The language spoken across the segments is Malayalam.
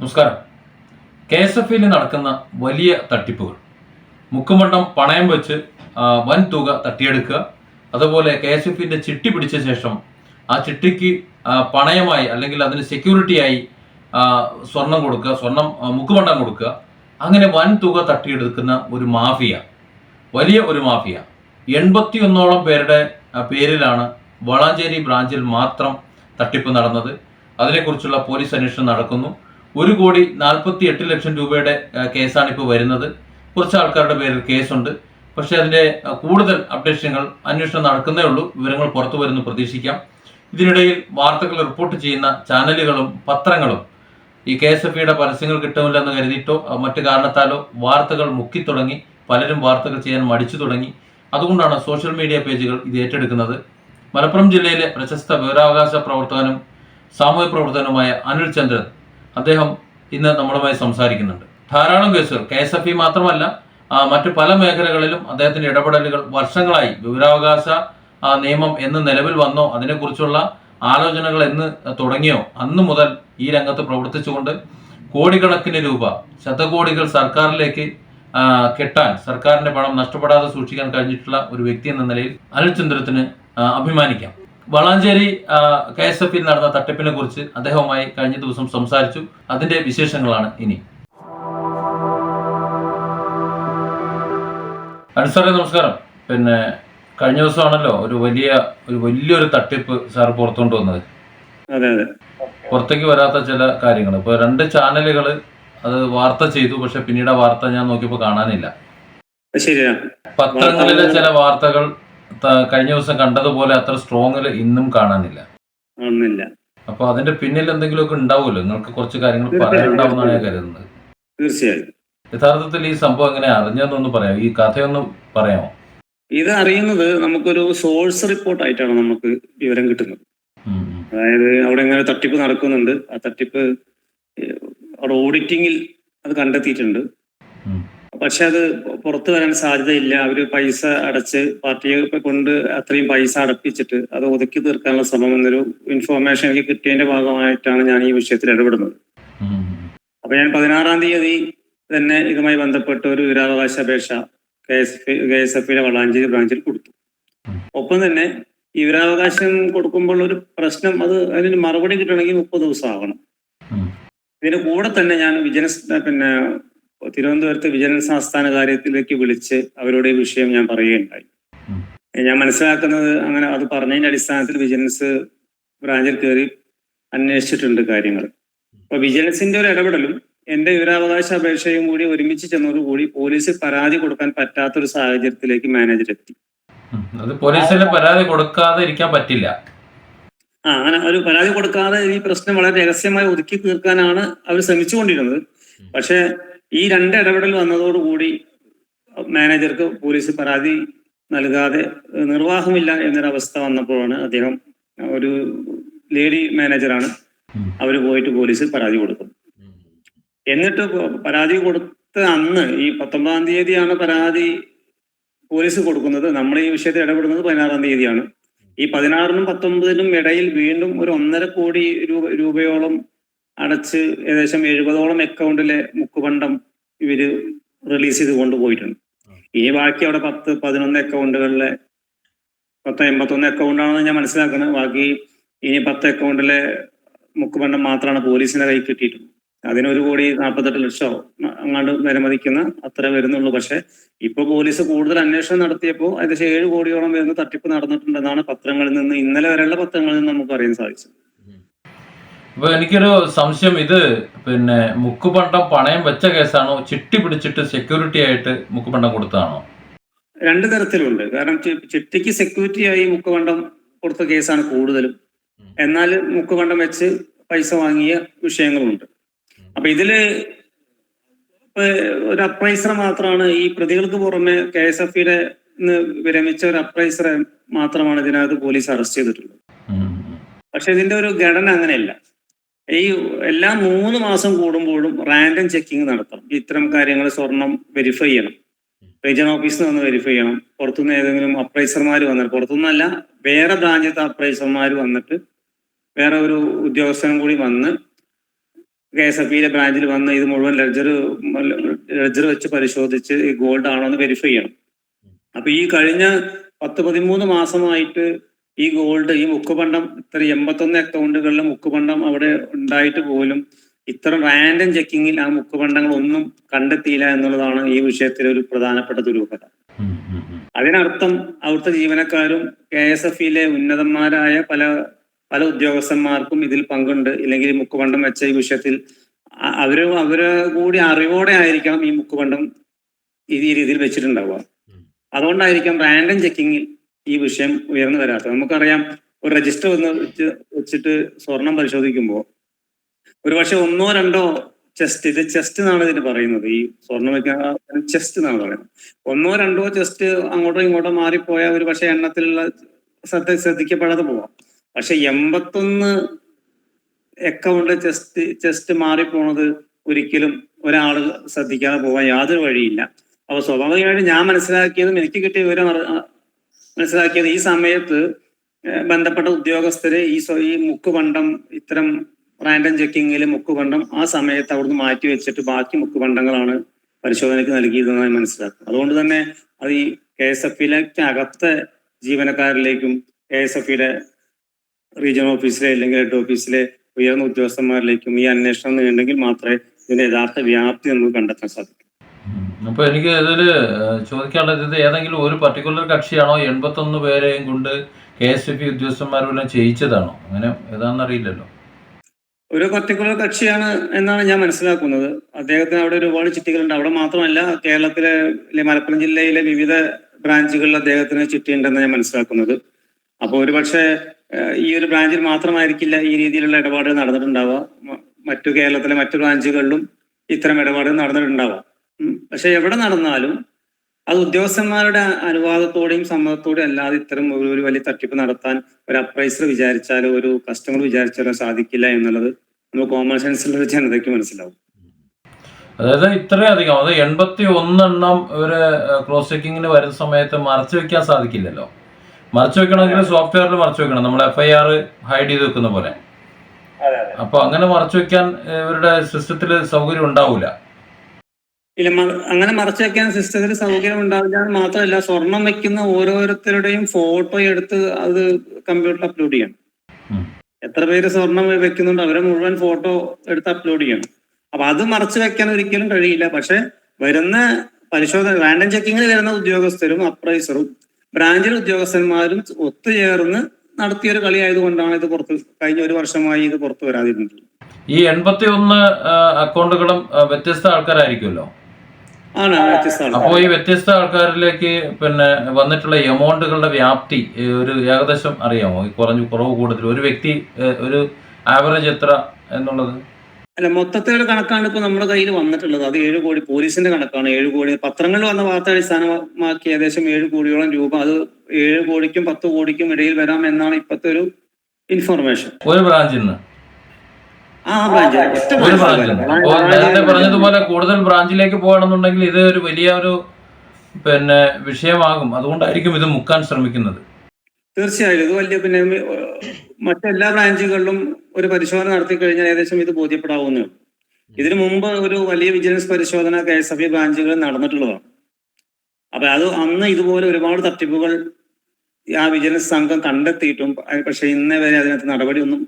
നമസ്കാരം. കെ എസ് എഫ് നടക്കുന്ന വലിയ തട്ടിപ്പുകൾ. മുക്കുമണ്ഡം പണയം വെച്ച് വൻ തുക തട്ടിയെടുക്കുക. അതുപോലെ കെ എസ് എഫിന്റെ ചിട്ടി പിടിച്ച ശേഷം ആ ചിട്ടിക്ക് പണയമായി അല്ലെങ്കിൽ അതിന് സെക്യൂരിറ്റിയായി സ്വർണം കൊടുക്കുക സ്വർണം മുക്കുമണ്ഡം കൊടുക്കുക. അങ്ങനെ വൻ തുക തട്ടിയെടുക്കുന്ന ഒരു മാഫിയ. വലിയ ഒരു മാഫിയ. എൺപത്തിയൊന്നോളം പേരുടെ ആ, പേരിലാണ് വളാഞ്ചേരി ബ്രാഞ്ചിൽ മാത്രം തട്ടിപ്പ് നടന്നത്. അതിനെക്കുറിച്ചുള്ള പോലീസ് അന്വേഷണം നടക്കുന്നു. ഒരു കോടി നാൽപ്പത്തി എട്ട് ലക്ഷം രൂപയുടെ കേസാണ് ഇപ്പോൾ വരുന്നത്. കുറച്ച് ആൾക്കാരുടെ പേരിൽ കേസുണ്ട്. പക്ഷേ അതിന്റെ ആ, കൂടുതൽ അപ്ഡേഷനുകൾ അന്വേഷണം നടക്കുന്നേ ഉള്ളൂ. വിവരങ്ങൾ പുറത്തു വരുന്നു പ്രതീക്ഷിക്കാം. ഇതിനിടയിൽ വാർത്തകൾ റിപ്പോർട്ട് ചെയ്യുന്ന ചാനലുകളും പത്രങ്ങളും ഈ കെ എസ് എഫ് ഇയുടെ പരസ്യങ്ങൾ കിട്ടുമില്ലെന്ന് കരുതിയിട്ടോ മറ്റു കാരണത്താലോ വാർത്തകൾ മുക്കി തുടങ്ങി പലരും വാർത്തകൾ ചെയ്യാൻ മടിച്ചു തുടങ്ങി. അതുകൊണ്ടാണ് സോഷ്യൽ മീഡിയ പേജുകൾ ഇത് ഏറ്റെടുക്കുന്നത്. മലപ്പുറം ജില്ലയിലെ പ്രശസ്ത വിവരാവകാശ പ്രവർത്തകനും സാമൂഹ്യ പ്രവർത്തകനുമായ അനിൽ ചന്ദ്രൻ അദ്ദേഹം ഇന്ന് നമ്മളുമായി സംസാരിക്കുന്നുണ്ട്. ധാരാളം കേസുകൾ. കെ എസ് എഫ് ഇ മാത്രമല്ല മറ്റു പല മേഖലകളിലും അദ്ദേഹത്തിന്റെ ഇടപെടലുകൾ വർഷങ്ങളായി. വിവരാവകാശ നിയമം എന്ന് നിലവിൽ വന്നോ അതിനെക്കുറിച്ചുള്ള ആലോചനകൾ എന്ന് തുടങ്ങിയോ അന്നു മുതൽ ഈ രംഗത്ത് പ്രവർത്തിച്ചുകൊണ്ട് കോടിക്കണക്കിന് രൂപ ശതകോടികൾ സർക്കാരിലേക്ക് കെട്ടാൻ സർക്കാരിന്റെ പണം നഷ്ടപ്പെടാതെ സൂക്ഷിക്കാൻ കഴിഞ്ഞിട്ടുള്ള ഒരു വ്യക്തി എന്ന നിലയിൽ അനിൽ ചന്ദ്രത്തിന് അഭിമാനിക്കാം. വളാഞ്ചേരി കെ എസ് എഫിൽ നടന്ന തട്ടിപ്പിനെ കുറിച്ച് അദ്ദേഹവുമായി കഴിഞ്ഞ ദിവസം സംസാരിച്ചു. അതിന്റെ വിശേഷങ്ങളാണ് ഇനി. അനുസാറെ നമസ്കാരം. പിന്നെ കഴിഞ്ഞ ദിവസമാണല്ലോ ഒരു വലിയ ഒരു വലിയൊരു തട്ടിപ്പ് സാർ പുറത്തുകൊണ്ട് വന്നത്. പുറത്തേക്ക് വരാത്ത ചില കാര്യങ്ങൾ. ഇപ്പൊ രണ്ട് ചാനലുകൾ അത് വാർത്ത ചെയ്തു പക്ഷെ പിന്നീട് ആ വാർത്ത ഞാൻ നോക്കിയപ്പോൾ കാണാനില്ല. പത്രങ്ങളിലെ ചില വാർത്തകൾ കഴിഞ്ഞ ദിവസം കണ്ടതുപോലെ അത്ര സ്ട്രോങ്ങിൽ ഇന്നും കാണാനില്ല. ഒന്നില്ല അപ്പൊ അതിന്റെ പിന്നിൽ എന്തെങ്കിലുമൊക്കെ ഉണ്ടാവുമല്ലോ? നിങ്ങൾക്ക് കുറച്ച് കാര്യങ്ങൾ പറയാനുണ്ടാവുമെന്നാണ് ഞാൻ കരുതുന്നത്. തീർച്ചയായും. യഥാർത്ഥത്തിൽ ഈ സംഭവം എങ്ങനെ അറിഞ്ഞതെന്നൊന്ന് പറയാം ഈ കഥയൊന്ന് പറയാമോ? ഇത് അറിയുന്നത് നമുക്കൊരു സോഴ്സ് റിപ്പോർട്ട് ആയിട്ടാണ് നമുക്ക് വിവരം കിട്ടുന്നത്. അതായത് അവിടെ ഇങ്ങനെ തട്ടിപ്പ് നടക്കുന്നുണ്ട്. ആ തട്ടിപ്പ് അവിടെ ഓഡിറ്റിങ്ങിൽ അത് കണ്ടെത്തിയിട്ടുണ്ട്. പക്ഷെ അത് പുറത്തു വരാൻ സാധ്യതയില്ല അവർ പൈസ അടച്ച് പാർട്ടിയെ കൊണ്ട് അത്രയും പൈസ അടപ്പിച്ചിട്ട് അത് ഒതുക്കി തീർക്കാനുള്ള ശ്രമം എന്നൊരു ഇൻഫോർമേഷൻ എനിക്ക് കിട്ടിയതിന്റെ ഭാഗമായിട്ടാണ് ഞാൻ ഈ വിഷയത്തിൽ ഇടപെടുന്നത്. അപ്പൊ ഞാൻ പതിനാറാം തീയതി തന്നെ ഇതുമായി ബന്ധപ്പെട്ട ഒരു വിവരാവകാശ അപേക്ഷ K S K S Valanchery ബ്രാഞ്ചിൽ കൊടുത്തു ഒപ്പം തന്നെ ഈ വിവരാവകാശം കൊടുക്കുമ്പോൾ ഒരു പ്രശ്നം അത് അതിന് മറുപടി കിട്ടണമെങ്കിൽ മുപ്പത് ദിവസം ആവണം. ഇതിന് കൂടെ തന്നെ ഞാൻ വിജിലൻസ് പിന്നെ തിരുവനന്തപുരത്ത് വിജിലൻസ് ആസ്ഥാന കാര്യത്തിലേക്ക് വിളിച്ച് അവരോട് ഈ വിഷയം ഞാൻ പറയുകയുണ്ടായി. ഞാൻ മനസ്സിലാക്കുന്നത് അങ്ങനെ അത് പറഞ്ഞതിന്റെ അടിസ്ഥാനത്തിൽ വിജിലൻസ് ബ്രാഞ്ചിൽ കയറി അന്വേഷിച്ചിട്ടുണ്ട് കാര്യങ്ങൾ. അപ്പൊ വിജിലൻസിന്റെ ഒരു ഇടപെടലും എന്റെ വിവരാവകാശ അപേക്ഷയും കൂടി ഒരുമിച്ച് ചെന്നതോടുകൂടി പോലീസിൽ പരാതി കൊടുക്കാൻ പറ്റാത്തൊരു സാഹചര്യത്തിലേക്ക് മാനേജർ എത്തി. അത് പോലീസിൽ പരാതി കൊടുക്കാതെ ഇരിക്കാൻ പറ്റില്ല. ആ അങ്ങനെ ഒരു പരാതി കൊടുക്കാതെ ഈ പ്രശ്നം വളരെ രഹസ്യമായി ഒതുക്കി തീർക്കാനാണ് അവർ ശ്രമിച്ചുകൊണ്ടിരുന്നത്. പക്ഷെ ഈ രണ്ട് ഇടപെടൽ വന്നതോടുകൂടി മാനേജർക്ക് പോലീസ് പരാതി നൽകാതെ നിർവാഹമില്ല എന്നൊരവസ്ഥ വന്നപ്പോഴാണ് അദ്ദേഹം ഒരു ലേഡി മാനേജറാണ്. അവർ പോയിട്ട് പോലീസിൽ പരാതി കൊടുക്കും എന്നിട്ട് പരാതി കൊടുത്ത അന്ന് ഈ പത്തൊമ്പതാം തീയതിയാണ് പരാതി പോലീസ് കൊടുക്കുന്നത് നമ്മൾ ഈ വിഷയത്തിൽ ഇടപെടുന്നത് പതിനാറാം തീയതിയാണ് ഈ പതിനാറിനും പത്തൊമ്പതിനും ഇടയിൽ വീണ്ടും ഒരു ഒന്നര കോടി രൂപ രൂപയോളം അടച്ച് ഏകദേശം എഴുപതോളം അക്കൗണ്ടിലെ മുക്കുപണ്ടം ഇവർ റിലീസ് ചെയ്ത് കൊണ്ടുപോയിട്ടുണ്ട്. ഇനി ബാക്കി അവിടെ പത്ത് പതിനൊന്ന് അക്കൗണ്ടുകളിലെ പത്ത് എൺപത്തൊന്ന് അക്കൗണ്ടാണെന്ന് ഞാൻ മനസ്സിലാക്കുന്നത് ബാക്കി ഇനി പത്ത് അക്കൗണ്ടിലെ മുക്കുപണ്ടം മാത്രമാണ് പോലീസിന്റെ കൈ കിട്ടിയിട്ടുള്ളത്. അതിനൊരു കോടി നാൽപ്പത്തെട്ട് ലക്ഷമോ അങ്ങാണ്ട് വിലമതിക്കുന്ന അത്ര വരുന്നുള്ളൂ. പക്ഷെ ഇപ്പൊ പോലീസ് കൂടുതൽ അന്വേഷണം നടത്തിയപ്പോൾ ഏകദേശം ഏഴ് കോടിയോളം വരുന്ന തട്ടിപ്പ് നടന്നിട്ടുണ്ടെന്നാണ് പത്രങ്ങളിൽ നിന്ന് ഇന്നലെ വരെയുള്ള പത്രങ്ങളിൽ നിന്ന് നമുക്ക് അറിയാൻ സാധിച്ചത്. അപ്പൊ എനിക്കൊരു സംശയം. ഇത് പിന്നെ മുക്കുപണ്ടം പണയം വെച്ച കേസാണോ? ചിട്ടി പിടിച്ചിട്ട് സെക്യൂരിറ്റി ആയിട്ട് മുക്കുപണ്ടം കൊടുത്തതാണോ? രണ്ട് തരത്തിലുണ്ട്. കാരണം ചിട്ടിക്ക് സെക്യൂരിറ്റി ആയി മുക്കുപണ്ടം കൊടുത്ത കേസാണ് കൂടുതലും. എന്നാൽ മുക്കുപണ്ടം വെച്ച് പൈസ വാങ്ങിയ വിഷയങ്ങളുണ്ട്. അപ്പൊ ഇതിൽ ഒരു അപ്രൈസർ മാത്രമാണ് ഈ പ്രതികൾക്ക് പുറമെ കെ എസ് എഫ് ഇയുടെ വിരമിച്ച ഒരു അപ്രൈസറെ മാത്രമാണ് ഇതിനകത്ത് പോലീസ് അറസ്റ്റ് ചെയ്തിട്ടുള്ളത്. പക്ഷെ ഇതിന്റെ ഒരു ഘടന അങ്ങനെയല്ല. ഈ എല്ലാ മൂന്ന് മാസം കൂടുമ്പോഴും റാൻഡം ചെക്കിംഗ് നടത്തണം. ഇത്തരം കാര്യങ്ങൾ സ്വർണം വെരിഫൈ ചെയ്യണം. റീജിയൺ ഓഫീസിൽ നിന്ന് വെരിഫൈ ചെയ്യണം. പുറത്തുനിന്ന് ഏതെങ്കിലും അപ്രൈസർമാർ വന്നിട്ട് പുറത്തുനിന്നല്ല വേറെ ബ്രാഞ്ചത്തെ അപ്രൈസർമാർ വന്നിട്ട് വേറെ ഒരു ഉദ്യോഗസ്ഥനും കൂടി വന്ന് കെ എസ് എഫ് ഇയിലെ ബ്രാഞ്ചിൽ വന്ന് ഇത് മുഴുവൻ ലെഡ്ജർ ലെഡ്ജർ വെച്ച് പരിശോധിച്ച് ഈ ഗോൾഡ് ആണോ എന്ന് വെരിഫൈ ചെയ്യണം. അപ്പൊ ഈ കഴിഞ്ഞ പത്ത് പതിമൂന്ന് മാസമായിട്ട് ഈ ഗോൾഡ് ഈ മുക്കുപണ്ടം ഇത്ര എൺപത്തൊന്ന് അക്കൗണ്ടുകളിലെ മുക്കുപണ്ടം അവിടെ ഉണ്ടായിട്ട് പോലും ഇത്ര റാൻഡം ചെക്കിങ്ങിൽ ആ മുക്കുപണ്ടങ്ങൾ ഒന്നും കണ്ടെത്തിയില്ല എന്നുള്ളതാണ് ഈ വിഷയത്തിലെ ഒരു പ്രധാനപ്പെട്ട ദുരൂഹത. അതിനർത്ഥം അവിടുത്തെ ജീവനക്കാരും കെ എസ് എഫിലെ ഉന്നതന്മാരായ പല പല ഉദ്യോഗസ്ഥന്മാർക്കും ഇതിൽ പങ്കുണ്ട് ഇല്ലെങ്കിൽ മുക്കുപണ്ടം വെച്ച ഈ വിഷയത്തിൽ അവർ അവർ കൂടി അറിവോടെ ആയിരിക്കണം ഈ മുക്കുപണ്ടം ഈ രീതിയിൽ വെച്ചിട്ടുണ്ടാവുക. അതുകൊണ്ടായിരിക്കാം റാൻഡം ചെക്കിങ്ങിൽ ഈ വിഷയം ഉയർന്നു വരാത്തത്. നമുക്കറിയാം ഒരു രജിസ്റ്റർ വന്ന് വെച്ച് വെച്ചിട്ട് സ്വർണം പരിശോധിക്കുമ്പോൾ ഒരുപക്ഷെ ഒന്നോ രണ്ടോ ചെസ്റ്റ് ഇത് ചെസ്റ്റ് എന്നാണ് ഇതിന് പറയുന്നത്. ഈ സ്വർണം വെക്കാൻ ചെസ്റ്റ് എന്നാണ് പറയുന്നത്. ഒന്നോ രണ്ടോ ചെസ്റ്റ് അങ്ങോട്ടോ ഇങ്ങോട്ടോ മാറിപ്പോയാൽ ഒരു പക്ഷെ എണ്ണത്തിലുള്ള ശ്രദ്ധ ശ്രദ്ധിക്കപ്പെടാതെ പോവാം. പക്ഷെ എൺപത്തൊന്ന് അക്കൗണ്ട് ചെസ്റ്റ് ചെസ്റ്റ് മാറിപ്പോണത് ഒരിക്കലും ഒരാൾ ശ്രദ്ധിക്കാതെ പോകാൻ യാതൊരു വഴിയില്ല. അപ്പൊ സ്വാഭാവികമായിട്ട് ഞാൻ മനസ്സിലാക്കിയതും എനിക്ക് കിട്ടിയ വിവരം മനസ്സിലാക്കിയത് ഈ സമയത്ത് ബന്ധപ്പെട്ട ഉദ്യോഗസ്ഥര് ഈ ഈ മുക്കുപണ്ടം ഇത്തരം റാൻഡം ചെക്കിങ്ങിൽ മുക്കുപണ്ടം ആ സമയത്ത് അവിടുന്ന് മാറ്റി വെച്ചിട്ട് ബാക്കി മുക്കുപണ്ടങ്ങളാണ് പരിശോധനയ്ക്ക് നൽകിയതെന്നായി മനസ്സിലാക്കുക അതുകൊണ്ട് തന്നെ അത് ഈ കെ എസ് എഫ് അകത്തെ ജീവനക്കാരിലേക്കും കെ എസ് എഫ് റീജിയണൽ ഓഫീസിലെ അല്ലെങ്കിൽ ഹെഡ് ഓഫീസിലെ ഉയർന്ന ഉദ്യോഗസ്ഥന്മാരിലേക്കും ഈ അന്വേഷണം നീണ്ടെങ്കിൽ മാത്രമേ ഇതിന്റെ യഥാർത്ഥ വ്യാപ്തി നമുക്ക് കണ്ടെത്താൻ സാധിക്കൂ. ഉം. അപ്പൊ എനിക്ക് ഇതിൽ ചോദിക്കാനുള്ളത് ഇത് ഏതെങ്കിലും ഒരു പർട്ടിക്കുലർ കക്ഷിയാണോ എൺപത്തൊന്ന് പേരെയും കൊണ്ട് കെ എസ് എഫ് ഉദ്യോഗസ്ഥന്മാരെല്ലാം ചെയ്യിച്ചതാണോ? അങ്ങനെ ഏതാണെന്നറിയില്ലല്ലോ ഒരു പർട്ടിക്കുലർ കക്ഷിയാണ് എന്നാണ് ഞാൻ മനസ്സിലാക്കുന്നത്. അദ്ദേഹത്തിന് അവിടെ ഒരുപാട് ചിട്ടികളുണ്ട്. അവിടെ മാത്രമല്ല കേരളത്തിലെ മലപ്പുറം ജില്ലയിലെ വിവിധ ബ്രാഞ്ചുകളിൽ അദ്ദേഹത്തിന് ചിട്ടിയുണ്ടെന്ന് ഞാൻ മനസ്സിലാക്കുന്നത്. അപ്പോൾ ഒരുപക്ഷെ ഈ ഒരു ബ്രാഞ്ചിൽ മാത്രമായിരിക്കില്ല ഈ രീതിയിലുള്ള ഇടപാടുകൾ നടന്നിട്ടുണ്ടാവുക. മറ്റു കേരളത്തിലെ മറ്റു ബ്രാഞ്ചുകളിലും ഇത്തരം ഇടപാടുകൾ നടന്നിട്ടുണ്ടാവാം. പക്ഷെ എവിടെ നടന്നാലും അത് ഉദ്യോഗസ്ഥന്മാരുടെ അനുവാദത്തോടെയും സമ്മതത്തോടെയും അല്ലാതെ ഇത്തരം ഒരു ഒരു വലിയ തട്ടിപ്പ് നടത്താൻ ഒരു അപ്രൈസർ വിചാരിച്ചാലോ ഒരു കസ്റ്റമർ വിചാരിച്ചാലോ സാധിക്കില്ല എന്നുള്ളത് നമ്മൾ കോമൺ സെൻസിലുള്ള ജനതയ്ക്ക് മനസ്സിലാവും. അതായത് ഇത്രയധികം അത് എൺപത്തി ഒന്നെണ്ണം ഒരു ക്രോസ് ചെക്കിങ്ങിന് വരുന്ന സമയത്ത് മറച്ചു വെക്കാൻ സാധിക്കില്ലല്ലോ. മറച്ചു വെക്കണമെങ്കിൽ സോഫ്റ്റ്വെയറിൽ മറച്ചു വെക്കണം. നമ്മൾ എഫ്ഐആർ ഐ ആർ ഹൈഡ് ചെയ്ത് വെക്കുന്ന പോലെ. അപ്പൊ അങ്ങനെ മറച്ചു വെക്കാൻ ഇവരുടെ സിസ്റ്റത്തിൽ സൗകര്യം ഉണ്ടാവില്ല ഇല്ല അങ്ങനെ മറച്ചു വെക്കാൻ സിസ്റ്റത്തിൽ സൗകര്യം ഉണ്ടാവില്ല മാത്രമല്ല സ്വർണം വെക്കുന്ന ഓരോരുത്തരുടെയും ഫോട്ടോ എടുത്ത് അത് കമ്പ്യൂട്ടറിൽ അപ്ലോഡ് ചെയ്യണം. എത്ര പേര് സ്വർണം വെക്കുന്നുണ്ട് അവരെ മുഴുവൻ ഫോട്ടോ എടുത്ത് അപ്ലോഡ് ചെയ്യണം. അപ്പൊ അത് മറച്ചു വെക്കാൻ ഒരിക്കലും കഴിയില്ല. പക്ഷെ വരുന്ന പരിശോധന റാൻഡം ചെക്കിങ്ങിൽ വരുന്ന ഉദ്യോഗസ്ഥരും അപ്രൈസറും ബ്രാഞ്ചിൽ ഉദ്യോഗസ്ഥന്മാരും ഒത്തുചേർന്ന് നടത്തിയ ഒരു കളി ആയതുകൊണ്ടാണ് ഇത് പുറത്ത് കഴിഞ്ഞ ഒരു വർഷമായി ഇത് പുറത്തു വരാതിരുന്നത്. ഈ എൺപത്തി ഒന്ന് അക്കൗണ്ടുകളും വ്യത്യസ്ത ആൾക്കാരായിരിക്കുമല്ലോ? അപ്പോൾ ഈ വ്യത്യസ്ത ആൾക്കാരിലേക്ക് പിന്നെ വന്നിട്ടുള്ള എമൗണ്ടുകളുടെ വ്യാപ്തി ഒരു ഏകദേശം അറിയാമോ? കുറഞ്ഞു കുറവ് കൂടുതൽ ഒരു വ്യക്തി ഒരു ആവറേജ് എത്ര എന്നുള്ളത്? അല്ല മൊത്തത്തിലുള്ള കണക്കാണ് ഇപ്പൊ നമ്മുടെ കയ്യിൽ വന്നിട്ടുള്ളത്. അത് ഏഴ് കോടി പോലീസിന്റെ കണക്കാണ്. ഏഴ് കോടി പത്രങ്ങളിൽ വന്ന വാർത്ത അടിസ്ഥാനമാക്കി ഏകദേശം ഏഴ് കോടിയോളം രൂപ. അത് ഏഴ് കോടിക്കും പത്ത് കോടിക്കും ഇടയിൽ വരാം എന്നാണ് ഇപ്പോഴത്തെ ഒരു ഇൻഫർമേഷൻ ഒരു ബ്രാഞ്ചിൽ നിന്ന് ബ്രാഞ്ച്. ഒരു നേരത്തെ പറഞ്ഞതുപോലെ കൂടുതൽ ബ്രാഞ്ചിലേക്ക് പോകണമെന്നുണ്ടെങ്കിൽ ഇത് ഒരു വലിയ ഒരു പിന്നെ വിഷയമാകും. അതുകൊണ്ടായിരിക്കും ഇത് മുക്കാൻ ശ്രമിക്കുന്നത്. തീർച്ചയായും. ഇത് വലിയ പിന്നെ മറ്റെല്ലാ ബ്രാഞ്ചുകളിലും ഒരു പരിശോധന നടത്തി കഴിഞ്ഞാൽ ഏകദേശം ഇത് ബോധ്യപ്പെടാവുന്നേ ഇതിനു മുമ്പ് ഒരു വലിയ വിജിലൻസ് പരിശോധന കെ എസ് എഫ് ഇ ബ്രാഞ്ചുകളിൽ നടന്നിട്ടുള്ളതാണ്. അപ്പൊ അത് അന്ന് ഇതുപോലെ ഒരുപാട് തട്ടിപ്പുകൾ ആ വിജിലൻസ് സംഘം കണ്ടെത്തിയിട്ടും പക്ഷെ ഇന്നേ വരെ അതിനകത്ത് നടപടിയൊന്നും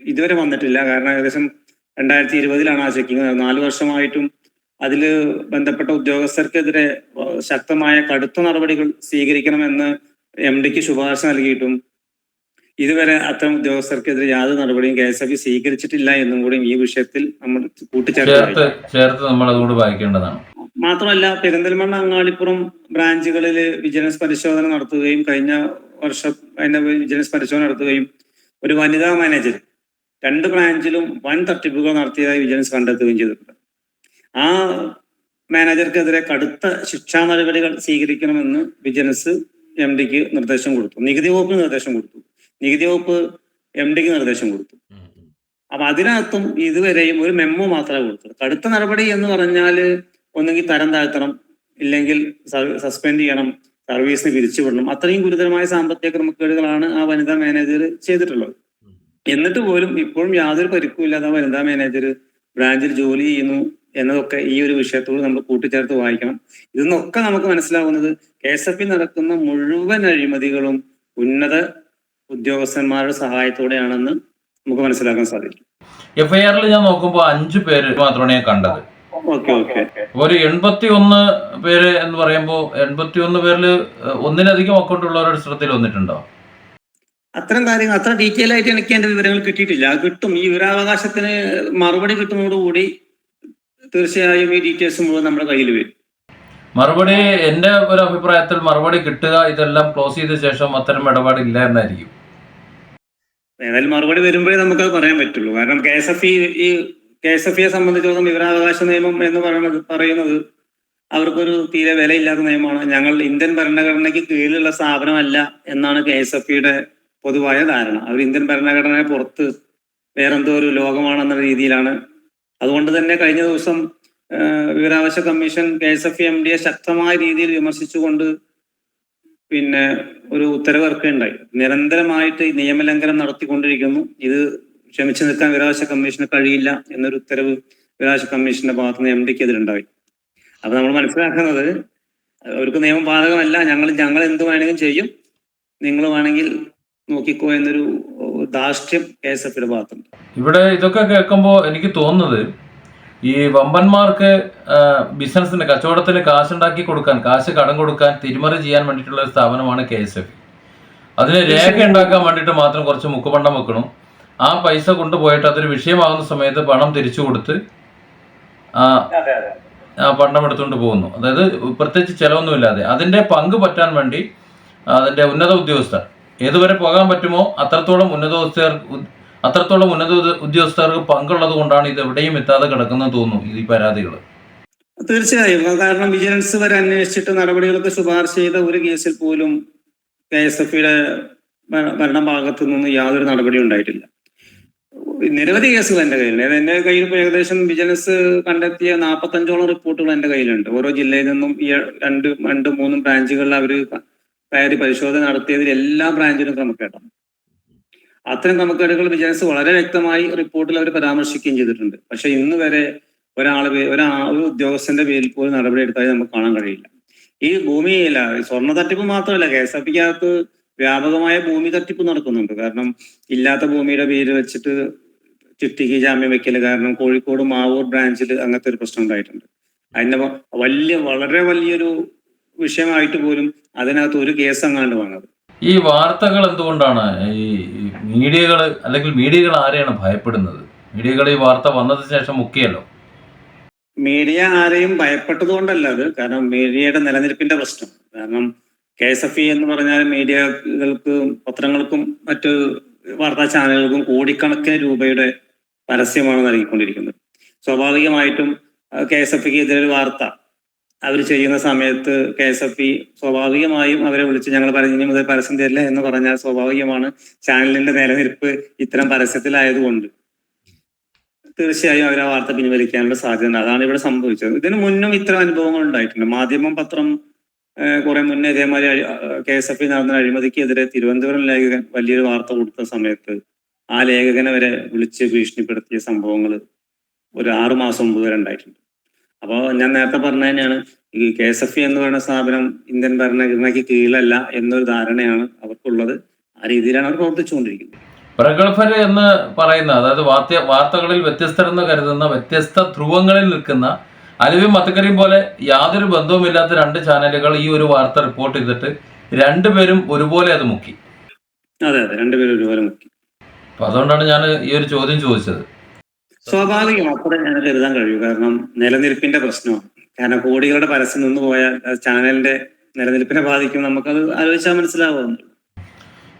ഇതുവരെ വന്നിട്ടില്ല. കാരണം ഏകദേശം രണ്ടായിരത്തി ഇരുപതിലാണ് ആ ചെക്കിങ്. നാല് വർഷമായിട്ടും അതിൽ ബന്ധപ്പെട്ട ഉദ്യോഗസ്ഥർക്കെതിരെ ശക്തമായ കടുത്ത നടപടികൾ സ്വീകരിക്കണമെന്ന് എം ഡിക്ക് ശുപാർശ നൽകിയിട്ടും ഇതുവരെ അത്തരം ഉദ്യോഗസ്ഥർക്കെതിരെ യാതൊരു നടപടിയും കെ എസ് എഫ് സ്വീകരിച്ചിട്ടില്ല എന്നും കൂടി ഈ വിഷയത്തിൽ നമ്മൾ കൂട്ടിച്ചേർത്ത് ചേർത്ത് നമ്മൾ അതുകൊണ്ട് വായിക്കേണ്ടതാണ്. മാത്രമല്ല പെരിന്തൽമണ്ണ അങ്ങാടിപ്പുറം ബ്രാഞ്ചുകളിൽ വിജിലൻസ് പരിശോധന നടത്തുകയും കഴിഞ്ഞ വർഷം അതിന്റെ വിജിലൻസ് പരിശോധന നടത്തുകയും ഒരു വനിതാ മാനേജർ രണ്ട് ബ്രാഞ്ചിലും വൻ തട്ടിപ്പുകൾ നടത്തിയതായി വിജിലൻസ് കണ്ടെത്തുകയും ചെയ്തിട്ടുണ്ട്. ആ മാനേജർക്കെതിരെ കടുത്ത ശിക്ഷാ നടപടികൾ സ്വീകരിക്കണമെന്ന് വിജിലൻസ് എം ഡിക്ക് നിർദ്ദേശം കൊടുത്തു. നികുതി വകുപ്പിന് നിർദ്ദേശം കൊടുത്തു. നികുതി വകുപ്പ് എം ഡിക്ക് നിർദ്ദേശം കൊടുത്തു. അപ്പൊ അതിനകത്തും ഇതുവരെയും ഒരു മെമ്മോ മാത്രമേ കൊടുത്തത് കടുത്ത നടപടി എന്ന് പറഞ്ഞാൽ ഒന്നുകിൽ തരം താഴ്ത്തണം ഇല്ലെങ്കിൽ സസ്പെൻഡ് ചെയ്യണം സർവീസിന് പിരിച്ചുവിടണം. അത്രയും ഗുരുതരമായ സാമ്പത്തിക ക്രമക്കേടുകളാണ് ആ വനിതാ മാനേജർ ചെയ്തിട്ടുള്ളത്. എന്നിട്ട് പോലും ഇപ്പോഴും യാതൊരു പരിക്കുമില്ലാതെ ഇല്ലാതെ വനിതാ മാനേജർ ബ്രാഞ്ചിൽ ജോലി ചെയ്യുന്നു എന്നതൊക്കെ ഈ ഒരു വിഷയത്തോട് നമ്മൾ കൂട്ടിച്ചേർത്ത് വായിക്കണം. ഇതെന്നൊക്കെ നമുക്ക് മനസ്സിലാവുന്നത് കെ എസ് എഫ് നടക്കുന്ന മുഴുവൻ അഴിമതികളും ഉന്നത ഉദ്യോഗസ്ഥന്മാരുടെ സഹായത്തോടെയാണെന്ന് നമുക്ക് മനസ്സിലാക്കാൻ സാധിക്കും. എഫ്ഐആറിൽ ഞാൻ നോക്കുമ്പോൾ അഞ്ചു പേര് മാത്രമാണ് ഞാൻ കണ്ടത്. Okay okay. ഒരു എൺപത്തി ഒന്ന് പേര് എന്ന് പറയുമ്പോൾ എൺപത്തി ഒന്ന് പേരിൽ ഒന്നിലധികം അക്കൗണ്ട് ഉള്ളവരുടെ ശ്രദ്ധയിൽ വന്നിട്ടുണ്ടോ? അത്തരം കാര്യങ്ങൾ അത്ര ഡീറ്റെയിൽ ആയിട്ട് എനിക്ക് എന്റെ വിവരങ്ങൾ കിട്ടിയിട്ടില്ല. അത് കിട്ടും. ഈ വിവരാവകാശത്തിന് മറുപടി കിട്ടുന്നതോടുകൂടി തീർച്ചയായും ഈ ഡീറ്റെയിൽസ് മുഴുവൻ നമ്മുടെ കയ്യിൽ വരും. മറുപടി എന്റെ ഒരു അഭിപ്രായത്തിൽ മറുപടി കിട്ടുക ഇതെല്ലാം ക്ലോസ് ചെയ്ത ശേഷം അത്തരം ഇടപാടില്ല എന്നായിരിക്കും ഏതായാലും മറുപടി വരുമ്പോഴേ നമുക്ക് പറയാൻ പറ്റുള്ളൂ. കാരണം K S F E K S F ഇയെ സംബന്ധിച്ചിടത്തോളം വിവരാവകാശ നിയമം എന്ന് പറയുന്നത് പറയുന്നത് അവർക്കൊരു തീരെ വിലയില്ലാത്ത നിയമമാണ്. ഞങ്ങൾ ഇന്ത്യൻ ഭരണഘടനയ്ക്ക് കീഴിലുള്ള സ്ഥാപനമല്ല എന്നാണ് കെ എസ് എഫ് ഇയുടെ പൊതുവായ ധാരണ. അവർ ഇന്ത്യൻ ഭരണഘടനയെ പുറത്ത് വേറെന്തോ ഒരു ലോകമാണെന്നുള്ള രീതിയിലാണ്. അതുകൊണ്ട് തന്നെ കഴിഞ്ഞ ദിവസം വിവരാവകാശ commission K S F M ഡിയെ ശക്തമായ രീതിയിൽ വിമർശിച്ചുകൊണ്ട് പിന്നെ ഒരു ഉത്തരവ് ഇറക്കുകയുണ്ടായി നിരന്തരമായിട്ട് നിയമലംഘനം നടത്തിക്കൊണ്ടിരിക്കുന്നു. ഇത് ക്ഷമിച്ചു നിൽക്കാൻ വിവരാവകാശ കമ്മീഷന് കഴിയില്ല എന്നൊരു ഉത്തരവ് വിവരാവകാശ കമ്മീഷന്റെ ഭാഗത്ത് നിന്ന് എം ഡിക്ക് എതിരുണ്ടായി അപ്പൊ നമ്മൾ മനസ്സിലാക്കുന്നത് അവർക്ക് നിയമം ബാധകമല്ല ഞങ്ങൾ ഞങ്ങൾ എന്ത് വേണമെങ്കിലും ചെയ്യും. നിങ്ങൾ വേണമെങ്കിൽ നോക്കിക്കോ എന്നൊരു ധാർഷ്ട്യം കെ എസ് എഫിന്റെ ഭാഗത്തുണ്ട് ഇവിടെ ഇതൊക്കെ കേൾക്കുമ്പോൾ എനിക്ക് തോന്നുന്നത് ഈ വമ്പന്മാർക്ക് ബിസിനസ്സിന് കച്ചവടത്തിന് കാശുണ്ടാക്കി കൊടുക്കാൻ കാശ് കടം കൊടുക്കാൻ തിരിമറി ചെയ്യാൻ വേണ്ടിയിട്ടുള്ള ഒരു സ്ഥാപനമാണ് കെ എസ് എഫ്. അതിന് രേഖ ഉണ്ടാക്കാൻ വേണ്ടിയിട്ട് മാത്രം കുറച്ച് മുക്കുപണ്ടം വെക്കണം. ആ പൈസ കൊണ്ടുപോയിട്ട് അതൊരു വിഷയമാകുന്ന സമയത്ത് പണം തിരിച്ചു കൊടുത്ത് ആ ആ പണ്ടം എടുത്തുകൊണ്ട് പോകുന്നു. അതായത് പ്രത്യേകിച്ച് ചിലവൊന്നുമില്ലാതെ. അതിന്റെ പങ്ക് പറ്റാൻ വേണ്ടി അതിന്റെ ഉന്നത ഉദ്യോഗസ്ഥർ ഏതുവരെ പോകാൻ പറ്റുമോ അത്രത്തോളം ഉന്നത ഉദ്യോഗസ്ഥർ അത്രത്തോളം ഉന്നത ഉദ്യ- ഉദ്യോഗസ്ഥർക്ക് പങ്കുള്ളത് കൊണ്ടാണ് ഇത് എവിടെയും എത്താതെ കിടക്കുന്നത് തോന്നുന്നു ഈ പരാതികൾ തീർച്ചയായും. കാരണം വിജിലൻസ് വരെ അന്വേഷിച്ചിട്ട് നടപടികൾക്ക് ശുപാർശ ചെയ്ത ഒരു കേസിൽ പോലും കെ എസ് എഫ് യുടെ ഭരണഭാഗത്തു നിന്ന് യാതൊരു നടപടിയും ഉണ്ടായിട്ടില്ല. നിരവധി കേസുകൾ എന്റെ കയ്യിലുണ്ട്. എന്റെ കയ്യിൽ ഇപ്പൊ ഏകദേശം വിജിലൻസ് കണ്ടെത്തിയ നാൽപ്പത്തഞ്ചോളം റിപ്പോർട്ടുകൾ എന്റെ കയ്യിലുണ്ട്. ഓരോ ജില്ലയിൽ നിന്നും ഈ രണ്ട് രണ്ട് മൂന്നും ബ്രാഞ്ചുകളിൽ അവർ കയറി പരിശോധന നടത്തിയതിൽ എല്ലാ ബ്രാഞ്ചിലും ക്രമക്കേടാണ്. അത്തരം ക്രമക്കേടുകൾ വിജിലൻസ് വളരെ വ്യക്തമായി റിപ്പോർട്ടിൽ അവർ പരാമർശിക്കുകയും ചെയ്തിട്ടുണ്ട്. പക്ഷെ ഇന്ന് വരെ ഒരാൾ ഒരാ ഒരു ഉദ്യോഗസ്ഥന്റെ പേരിൽ പോലും നടപടി എടുത്താൽ നമുക്ക് കാണാൻ കഴിയില്ല. ഈ ഭൂമിയില്ല സ്വർണ തട്ടിപ്പ് മാത്രമല്ല കെ എസ് എഫ് പിക്കകത്ത് വ്യാപകമായ ഭൂമി തട്ടിപ്പ് നടക്കുന്നുണ്ട്. കാരണം ഇല്ലാത്ത ഭൂമിയുടെ പേര് വെച്ചിട്ട് ചിട്ടിക്ക് ജാമ്യം വെക്കൽ കാരണം കോഴിക്കോട് മാവൂർ ബ്രാഞ്ചിൽ അങ്ങനത്തെ ഒരു പ്രശ്നം ഉണ്ടായിട്ടുണ്ട്. അതിന്റെ വലിയ വളരെ വലിയൊരു വിഷയമായിട്ട് പോലും അതിനകത്ത് ഒരു കേസ് അങ്ങാണ്ട് വന്നത്. ഈ വാർത്തകൾ എന്തുകൊണ്ടാണ്? ഈ മീഡിയകൾ അല്ലെങ്കിൽ മീഡിയകൾ ആരെയാണ് ഭയപ്പെടുന്നത്? മീഡിയകൾ ഈ വാർത്ത വന്നതിന് ശേഷം മുക്കിയല്ലോ. മീഡിയ ആരെയും ഭയപ്പെട്ടത് കൊണ്ടല്ല അത്. കാരണം മീഡിയയുടെ നിലനിൽപ്പിന്റെ പ്രശ്നം. കാരണം കെ എസ് എഫ് ഇ എന്ന് പറഞ്ഞാൽ മീഡിയകൾക്ക് പത്രങ്ങൾക്കും മറ്റു വാർത്താ ചാനലുകൾക്കും കോടിക്കണക്കിന് രൂപയുടെ പരസ്യമാണ് നൽകിക്കൊണ്ടിരിക്കുന്നത് സ്വാഭാവികമായിട്ടും കെ എസ് എഫ് ഇക്ക് എതിരെ വാർത്ത അവർ ചെയ്യുന്ന സമയത്ത് കെ എസ് എഫ് ഇ സ്വാഭാവികമായും അവരെ വിളിച്ച് ഞങ്ങൾ പറഞ്ഞു മുതൽ പരസ്യം തരില്ല എന്ന് പറഞ്ഞാൽ സ്വാഭാവികമാണ് ചാനലിന്റെ നിലനിൽപ്പ് ഇത്തരം പരസ്യത്തിലായതുകൊണ്ട്. തീർച്ചയായും അവർ ആ വാർത്ത പിൻവലിക്കാനുള്ള സാധ്യത അതാണ് ഇവിടെ സംഭവിച്ചത്. ഇതിനു മുന്നും ഇത്തരം അനുഭവങ്ങൾ ഉണ്ടായിട്ടുണ്ട്. മാധ്യമം പത്രം കുറെ മുന്നേ ഇതേമാതിരി കെ എസ് എഫ് നടന്ന അഴിമതിക്കെതിരെ തിരുവനന്തപുരം ലേഖകൻ വലിയൊരു വാർത്ത കൊടുത്ത സമയത്ത് ആ ലേഖകനെ വരെ വിളിച്ച് ഭീഷണിപ്പെടുത്തിയ സംഭവങ്ങൾ ഒരു ആറു മാസം മുമ്പ് വരെ ഉണ്ടായിട്ടുണ്ട്. അപ്പോൾ ഞാൻ നേരത്തെ പറഞ്ഞ തന്നെയാണ് ഈ കെ എസ് എഫ് എന്ന് പറയുന്ന സ്ഥാപനം ഇന്ത്യൻ ഭരണഘടനയ്ക്ക് കീഴിലല്ല എന്നൊരു ധാരണയാണ് അവർക്കുള്ളത്. ആ രീതിയിലാണ് അവർ പ്രവർത്തിച്ചുകൊണ്ടിരിക്കുന്നത്. പ്രഗത്ഭർ എന്ന് പറയുന്ന അതായത് വാർത്ത വാർത്തകളിൽ വ്യത്യസ്തരെന്ന് കരുതുന്ന വ്യത്യസ്ത ധ്രുവങ്ങളിൽ നിൽക്കുന്ന അലുവും മത്തക്കറിയും പോലെ യാതൊരു ബന്ധവുമില്ലാത്ത രണ്ട് ചാനലുകൾ ഈ ഒരു വാർത്ത റിപ്പോർട്ട് ചെയ്തിട്ട് രണ്ടുപേരും ഒരുപോലെ അത് മുക്കി. അതെ അതെ രണ്ടുപേരും ഒരുപോലെ മുക്കി. അപ്പൊ അതുകൊണ്ടാണ് ഞാൻ ഈ ഒരു ചോദ്യം ചോദിച്ചത്. സ്വാഭാവികം. അത്ര ഞാൻ കരുതാൻ കഴിയൂ. കാരണം നിലനിൽപ്പിന്റെ പ്രശ്നമാണ് കാരണം കോടികളുടെ പരസ്യം നിന്ന് പോയാൽ ചാനലിന്റെ നിലനിൽപ്പിനെ ബാധിക്കും. നമുക്കത് ആലോചിച്ചാൽ മനസ്സിലാവുന്നു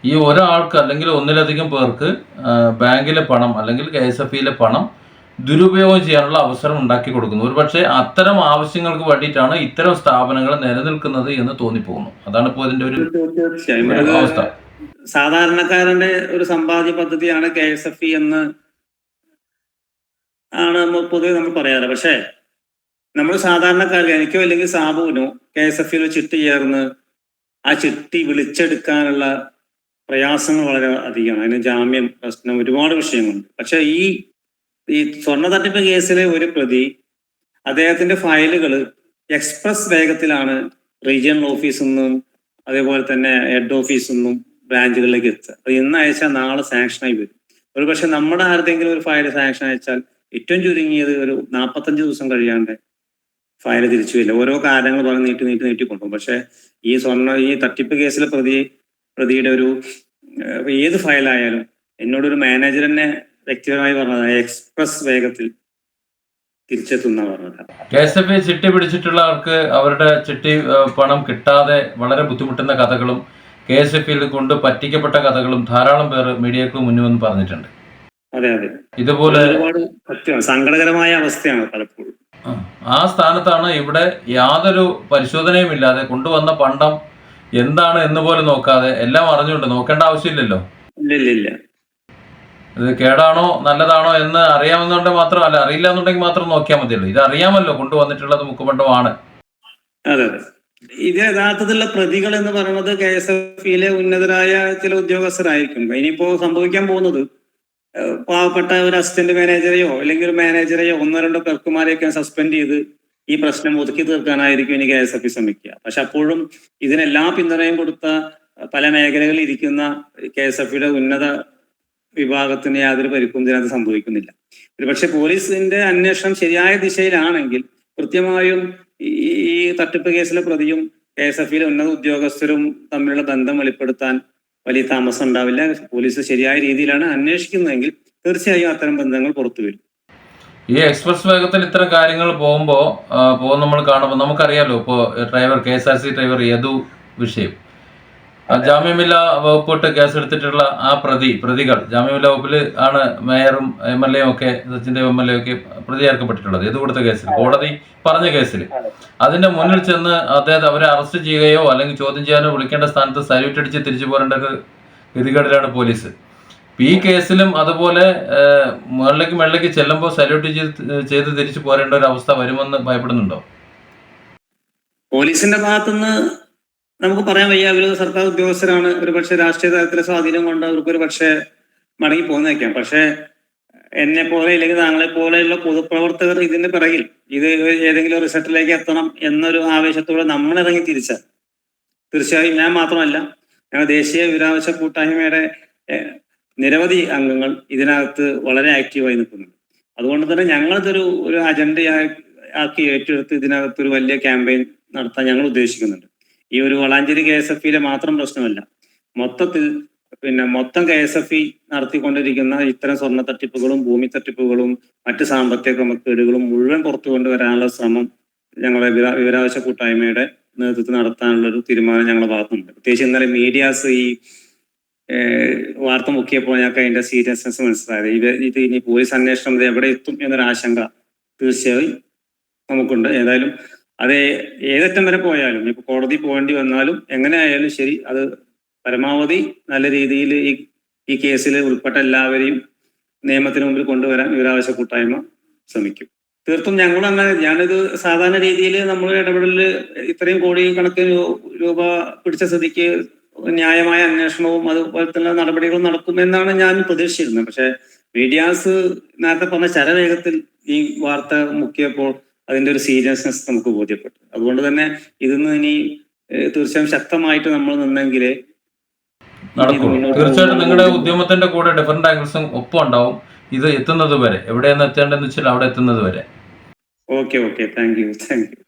ഈ ഒരാൾക്ക് അല്ലെങ്കിൽ ഒന്നിലധികം പേർക്ക് ബാങ്കിലെ പണം അല്ലെങ്കിൽ കെ എസ് എഫ് ഇയിലെ പണം ദുരുപയോഗം ചെയ്യാനുള്ള അവസരം ഉണ്ടാക്കി കൊടുക്കുന്നു. ഒരുപക്ഷെ അത്തരം ആവശ്യങ്ങൾക്ക് വേണ്ടിയിട്ടാണ് ഇത്തരം സ്ഥാപനങ്ങൾ നിലനിൽക്കുന്നത് എന്ന് തോന്നിപ്പോകുന്നു. അതാണ് ഇപ്പോൾ ഇതിന്റെ ഒരു അവസ്ഥ. സാധാരണക്കാരന്റെ ഒരു സമ്പാദ്യ പദ്ധതിയാണ് കെ എസ് എഫ് ഇ എന്ന് ആണ് നമ്മൾ പൊതുവെ നമ്മൾ പറയാറ്. പക്ഷേ നമ്മൾ സാധാരണക്കാർക്ക് എനിക്കോ അല്ലെങ്കിൽ സാബുവിനോ കെ എസ് എഫ് ചിട്ടി ചേർന്ന് ആ ചിട്ടി വിളിച്ചെടുക്കാനുള്ള പ്രയാസങ്ങൾ വളരെ അധികമാണ്. അതിന് ജാമ്യം പ്രശ്നം ഒരുപാട് വിഷയങ്ങളുണ്ട്. പക്ഷെ ഈ ഈ സ്വർണ തട്ടിപ്പ് കേസിലെ ഒരു പ്രതി അദ്ദേഹത്തിന്റെ ഫയലുകൾ എക്സ്പ്രസ് വേഗത്തിലാണ് റീജിയണൽ ഓഫീസിൽ നിന്നും അതേപോലെ തന്നെ ഹെഡ് ഓഫീസിൽ നിന്നും ബ്രാഞ്ചുകളിലേക്ക് എത്തുക. അത് ഇന്ന് അയച്ചാൽ നാളെ സാങ്ഷനായി വരും. ഒരു പക്ഷെ നമ്മുടെ ആരുടെങ്കിലും ഒരു ഫയൽ സാങ്ഷൻ അയച്ചാൽ ഏറ്റവും ചുരുങ്ങിയത് ഒരു നാൽപ്പത്തഞ്ച് ദിവസം കഴിയാണ്ട് ഫയൽ തിരിച്ചു വരില്ല. ഓരോ കാര്യങ്ങൾ പറഞ്ഞ് നീട്ടി നീട്ടി നീട്ടി കൊണ്ടുപോകും. പക്ഷെ ഈ സ്വർണ ഈ തട്ടിപ്പ് കേസിലെ പ്രതി പ്രതിയുടെ ഒരു ഏത് ഫയലായാലും എന്നോടൊരു മാനേജർ തന്നെ വ്യക്തിപരമായി പറഞ്ഞത് എക്സ്പ്രസ് വേഗത്തിൽ തിരിച്ചെത്തുന്ന പറഞ്ഞത്. ചിട്ടി പിടിച്ചിട്ടുള്ളവർക്ക് അവരുടെ ചിട്ടി പണം കിട്ടാതെ വളരെ ബുദ്ധിമുട്ടുന്ന കഥകളും കെ എസ് എഫ് കൊണ്ട് പറ്റിക്കപ്പെട്ട കഥകളും ധാരാളം പേർ മീഡിയക്ക് മുന്നിൽ വന്ന് പറഞ്ഞിട്ടുണ്ട്. അതെ അതെ. ഇതുപോലെ ഒരുപാട് സത്യമാണ് സങ്കടകരമായ അവസ്ഥയാണ് പലപ്പോഴും. ആ സ്ഥാനത്താണ് ഇവിടെ യാതൊരു പരിശോധനയും ഇല്ലാതെ കൊണ്ടുവന്ന പണ്ടം എന്താണ് എന്ന് പോലും നോക്കാതെ എല്ലാം അറിഞ്ഞുകൊണ്ട് നോക്കേണ്ട ആവശ്യമില്ലല്ലോ? ഇല്ല ഇത് കേടാണോ നല്ലതാണോ എന്ന് അറിയാമെന്നുണ്ടെങ്കിൽ മാത്രം അല്ല അറിയില്ല എന്നുണ്ടെങ്കിൽ മാത്രം നോക്കിയാൽ മതിയല്ലോ. ഇത് അറിയാമല്ലോ കൊണ്ടുവന്നിട്ടുള്ളത് മുക്കുമണ്ഡമാണ് അതെ ഇത് യഥാർത്ഥത്തിലുള്ള പ്രതികൾ എന്ന് പറയുന്നത് കെ എസ് എഫ് ഇയിലെ ഉന്നതരായ ചില ഉദ്യോഗസ്ഥരായിരിക്കും. ഇനിയിപ്പോ സംഭവിക്കാൻ പോകുന്നത് പാവപ്പെട്ട ഒരു അസിസ്റ്റന്റ് മാനേജറെയോ അല്ലെങ്കിൽ ഒരു മാനേജറെയോ ഒന്നോ രണ്ടോ ക്ലർക്കുമാരെയൊക്കെ സസ്പെൻഡ് ചെയ്ത് ഈ പ്രശ്നം ഒതുക്കി തീർക്കാനായിരിക്കും ഇനി എസ് എഫ് ശ്രമിക്കുക. പക്ഷെ അപ്പോഴും ഇതിനെല്ലാ പിന്തുണയും കൊടുത്ത പല മേഖലകളിൽ ഇരിക്കുന്ന കെ എസ് എഫ് ഉന്നത വിഭാഗത്തിന് യാതൊരു പരിക്കും ഇതിനകത്ത് സംഭവിക്കുന്നില്ല. ഒരുപക്ഷെ പോലീസിന്റെ അന്വേഷണം ശരിയായ ദിശയിലാണെങ്കിൽ കൃത്യമായും ഈ തട്ടിപ്പ് കേസിലെ പ്രതിയും കെ എസ് എഫ് ഉന്നത ഉദ്യോഗസ്ഥരും തമ്മിലുള്ള ബന്ധം വെളിപ്പെടുത്താൻ വലിയ താമസം ഉണ്ടാവില്ല. പോലീസ് ശരിയായ രീതിയിലാണ് അന്വേഷിക്കുന്നതെങ്കിൽ തീർച്ചയായും അത്തരം ബന്ധങ്ങൾ പുറത്തു വരും. ഈ എക്സ്പ്രസ് വേഗത്തിൽ ഇത്തരം കാര്യങ്ങൾ പോകുമ്പോൾ പോകുന്ന നമ്മൾ കാണുമ്പോൾ നമുക്കറിയാലോ ഇപ്പോൾ driver K S R C driver Yadu വിഷയം? ജാമ്യമില്ല വകുപ്പിട്ട് കേസെടുത്തിട്ടുള്ള ആ പ്രതി പ്രതികൾ ജാമ്യമില്ല വകുപ്പിൽ ആണ് മേയറും എം എൽ എയും ഒക്കെ സച്ചിന്റെ എം എൽ എ ഒക്കെ പ്രതി ചേർക്കപ്പെട്ടിട്ടുള്ളത് ഇത് കൊടുത്ത കേസിൽ കോടതി പറഞ്ഞ കേസിൽ അതിന്റെ മുന്നിൽ ചെന്ന് അദ്ദേഹത്തെ അവരെ അറസ്റ്റ് ചെയ്യുകയോ അല്ലെങ്കിൽ ചോദ്യം ചെയ്യാനോ വിളിക്കേണ്ട സ്ഥാനത്ത് സല്യൂട്ട് അടിച്ച് തിരിച്ചു പോരേണ്ട ഒരു ഗതികേടിലാണ് പോലീസ്. ഈ കേസിലും അതുപോലെ മുകളിലേക്ക് മുകളിലേക്ക് ചെല്ലുമ്പോൾ സല്യൂട്ട് ചെയ്ത് തിരിച്ചു പോരേണ്ട ഒരു അവസ്ഥ വരുമെന്ന് ഭയപ്പെടുന്നുണ്ടോ? പോലീസിന്റെ ഭാഗത്തുനിന്ന് നമുക്ക് പറയാൻ വയ്യ അവർ സർക്കാർ ഉദ്യോഗസ്ഥരാണ് ഒരു പക്ഷേ രാഷ്ട്രീയ തലത്തിലെ സ്വാധീനം കൊണ്ട് അവർക്ക് ഒരു പക്ഷേ മടങ്ങി പോകുന്നേക്കാം പക്ഷേ എന്നെ പോലെ അല്ലെങ്കിൽ താങ്കളെ പോലെയുള്ള പൊതുപ്രവർത്തകർ ഇതിന് പിറകിൽ ഇത് ഏതെങ്കിലും റിസൾട്ടിലേക്ക് എത്തണം എന്നൊരു ആവേശത്തോടെ നമ്മൾ ഇറങ്ങി തിരിച്ചാൽ തീർച്ചയായും ഞാൻ മാത്രമല്ല ഞങ്ങൾ ദേശീയ വിരാവശ കൂട്ടായ്മയുടെ നിരവധി അംഗങ്ങൾ ഇതിനകത്ത് വളരെ ആക്റ്റീവായി നിൽക്കുന്നുണ്ട്. അതുകൊണ്ട് തന്നെ ഞങ്ങളിതൊരു ഒരു അജണ്ടയാക്കി ഏറ്റെടുത്ത് ഇതിനകത്ത് ഒരു വലിയ ക്യാമ്പയിൻ നടത്താൻ ഞങ്ങൾ ഉദ്ദേശിക്കുന്നുണ്ട്. ഈ ഒരു വളാഞ്ചേരി കെ എസ് എഫ് ഇയിലെ മാത്രം പ്രശ്നമല്ല. മൊത്തത്തിൽ പിന്നെ മൊത്തം കെ എസ് എഫ് ഇ നടത്തിക്കൊണ്ടിരിക്കുന്ന ഇത്തരം സ്വർണ തട്ടിപ്പുകളും ഭൂമി തട്ടിപ്പുകളും മറ്റ് സാമ്പത്തിക ക്രമക്കേടുകളും മുഴുവൻ പുറത്തു കൊണ്ടുവരാനുള്ള ശ്രമം ഞങ്ങളെ വിവരാവശ്യ കൂട്ടായ്മയുടെ നേതൃത്വത്തിൽ നടത്താനുള്ള ഒരു തീരുമാനം ഞങ്ങളുടെ ഭാഗത്തുണ്ട്. പ്രത്യേകിച്ച് ഇന്നലെ മീഡിയാസ് ഈ വാർത്ത മുക്കിയപ്പോൾ ഞങ്ങൾക്ക് അതിന്റെ സീരിയസ്നെസ് മനസ്സിലായത്. ഇത് ഇത് ഇനി പോലീസ് അന്വേഷണം എവിടെ എത്തും എന്നൊരു ആശങ്ക തീർച്ചയായും നമുക്കുണ്ട്. ഏതായാലും അത് ഏതറ്റം വരെ പോയാലും ഇപ്പൊ കോടതി പോകേണ്ടി വന്നാലും എങ്ങനെ ആയാലും ശരി അത് പരമാവധി നല്ല രീതിയിൽ ഈ ഈ കേസിൽ ഉൾപ്പെട്ട എല്ലാവരെയും നിയമത്തിന് മുമ്പിൽ കൊണ്ടുവരാൻ വിവരാവകാശ കൂട്ടായ്മ ശ്രമിക്കും. തീർത്തും ഞങ്ങൾ അങ്ങനെ ഞാനിത് സാധാരണ രീതിയിൽ നമ്മൾ ഇടപെടലിൽ ഇത്രയും കോടി കണക്കിന് രൂപ പിടിച്ച സ്ഥിതിക്ക് ന്യായമായ അന്വേഷണവും അതുപോലെ തന്നെ നടപടികളും നടക്കുമെന്നാണ് ഞാൻ പ്രതീക്ഷിച്ചിരുന്നത്. പക്ഷേ മീഡിയാസ് നേരത്തെ പറഞ്ഞ ശരവേഗത്തിൽ ഈ വാർത്ത മുക്കിയപ്പോൾ അതിന്റെ ഒരു സീരിയസ്നെസ് നമുക്ക് ബോധ്യപ്പെട്ടു. അതുകൊണ്ട് തന്നെ ഇതിന്ന് ഇനി തീർച്ചയായും ശക്തമായിട്ട് നമ്മൾ നിന്നെങ്കിലേ നടക്കും. തീർച്ചയായിട്ടും നിങ്ങളുടെ ഉദ്യമത്തിന്റെ കൂടെ ഡിഫറെന്റ് ആംഗിൾസും ഒപ്പം ഉണ്ടാവും. ഇത് എത്തുന്നത് വരെ. എവിടെയാണ് എത്തേണ്ടതെന്ന് വെച്ചാൽ അവിടെ എത്തുന്നത് വരെ. Okay okay. Thank you thank you.